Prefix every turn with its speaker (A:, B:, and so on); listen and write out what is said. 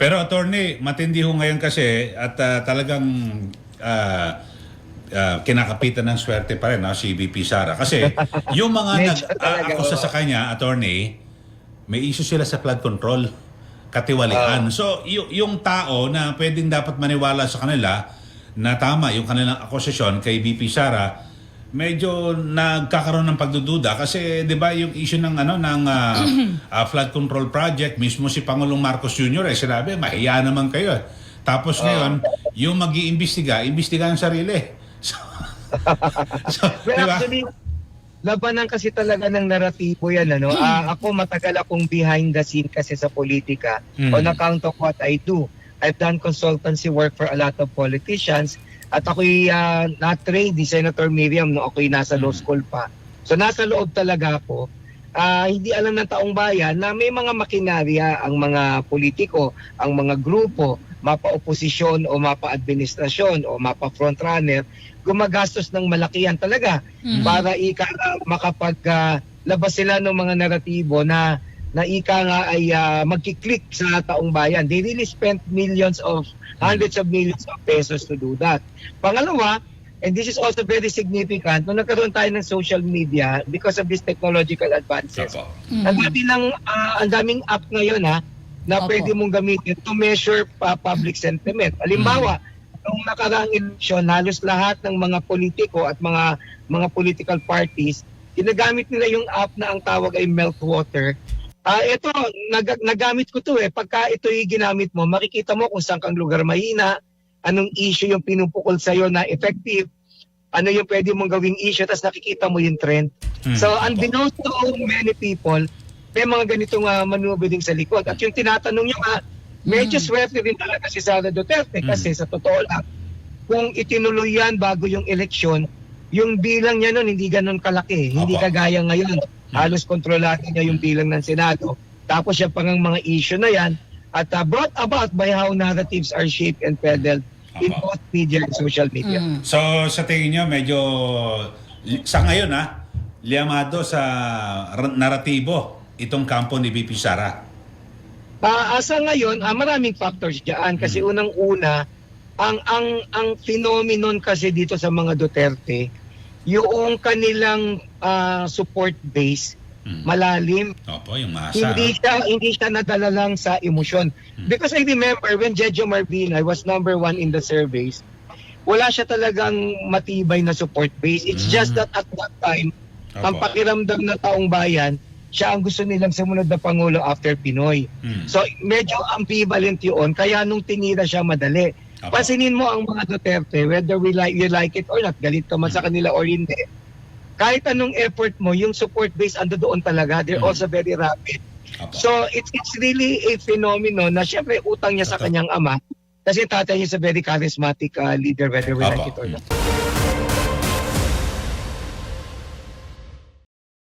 A: Pero attorney, matindi ho ngayon kasi at ah, talagang ah, ah, kinakapitan ng swerte pa rin no, si VP Sara. Kasi yung mga
B: talaga,
A: nag-akusa
B: oo.
A: sa kanya, attorney, may issue sila sa flood control, katiwalian.
B: Ah.
A: so, y- yung tao na pwedeng dapat maniwala sa kanila na tama yung kanilang akusasyon kay VP Sara, medyo nagkakaroon ng pagdududa kasi 'di ba yung issue ng ano ng ah, ah, flood control project mismo si Pangulong Marcos Jr. eh sinabi mahiya naman kayo. eh." Tapos ngayon, yung mag-iimbestiga, imbestiga ang sarili. So, so
B: Well,
A: 'di ba?
B: actually, labanan kasi talaga ng naratibo yan. Ano? Ah, ako matagal akong behind the scene kasi sa politika
A: Mm.
B: on account of what I do. I've done consultancy work for a lot of politicians at ako'y ah, na-trained ni Senator Miriam no ako'y nasa law
A: Mm.
B: school pa. So nasa loob talaga ako. Ah, hindi alam ng taong bayan na may mga makinarya ang mga politiko, ang mga grupo, mapa-oposisyon o mapa-administrasyon o mapa-frontrunner, gumagastos ng malakihan talaga
C: Mhm.
B: para ika makapag ah, labas sila ng mga naratibo na na ika nga ay ah, magkiklik sa taong bayan. They really spent millions of hundreds of millions of pesos to do that. Pangalawa, and this is also very significant, nung nagkaroon tayo ng social media because of these technological advances.
A: Opo.
C: Mhm.
B: Ang dami ng ang daming app ngayon ha na
C: Opo.
B: pwede mong gamitin to measure pa public sentiment. Halimbawa, nung nakaraang eleksyon, halos lahat ng mga politiko at mga mga political parties, ginagamit nila yung app na ang tawag ay Meltwater. Ah, ito nag- nagamit ko to eh. Pagka ito yung ginamit mo, makikita mo kung saan kang lugar mahina, anong issue yung pinupukol sa na effective, ano yung pwede mong gawing issue, tapos nakikita mo yung trend.
A: Mm,
B: So, unbeknownst to many people, may mga ganitong uh, manubiling sa likod. At yung tinatanong nyo nga, medyo
C: Mm.
B: swerte din talaga si Sara Duterte
A: Mm.
B: kasi sa totoo lang, kung itinuloy yan bago yung eleksyon, yung bilang niya nun hindi ganun kalaki. Hindi
A: Opo.
B: kagaya ngayon. Halos kontrolado niya yung bilang ng Senado. Tapos yung pang mga issue na yan at uh, brought about by how narratives are shaped and peddled in
A: Opo.
B: both media and social media.
C: Mhm.
A: So sa tingin nyo, medyo sa ngayon ha, liamado sa r- naratibo itong kampo ni VP Sara.
B: Ah, asa ngayon, ah, maraming factors diyan kasi
A: Mm.
B: unang-una ang ang ang phenomenon kasi dito sa mga Duterte, yung kanilang ah, support base
A: Mm.
B: malalim,
A: Opo, yung masa.
B: hindi siya hindi siya nadala lang sa emosyon.
A: Mm.
B: Because I remember when Jejo Marbina was number one in the surveys, wala siya talagang matibay na support base. It's
A: Mm.
B: just that at that time,
A: Opo.
B: ang pakiramdam ng taong bayan, siya ang gusto nilang sumunod na Pangulo after Pinoy.
A: Mm.
B: So medyo ambivalent yun, kaya nung tinira siya madali.
A: Opo.
B: Pansinin mo ang mga Duterte, whether we like, you like it or not, galit ka man sa kanila or hindi, kahit anong effort mo, yung support base ando doon talaga, they're
A: Mm.
B: also very rapid. So it's it's really a phenomenon na syempre utang niya sa kanyang ama kasi tatay niya is a very charismatic uh, leader whether we like it or not.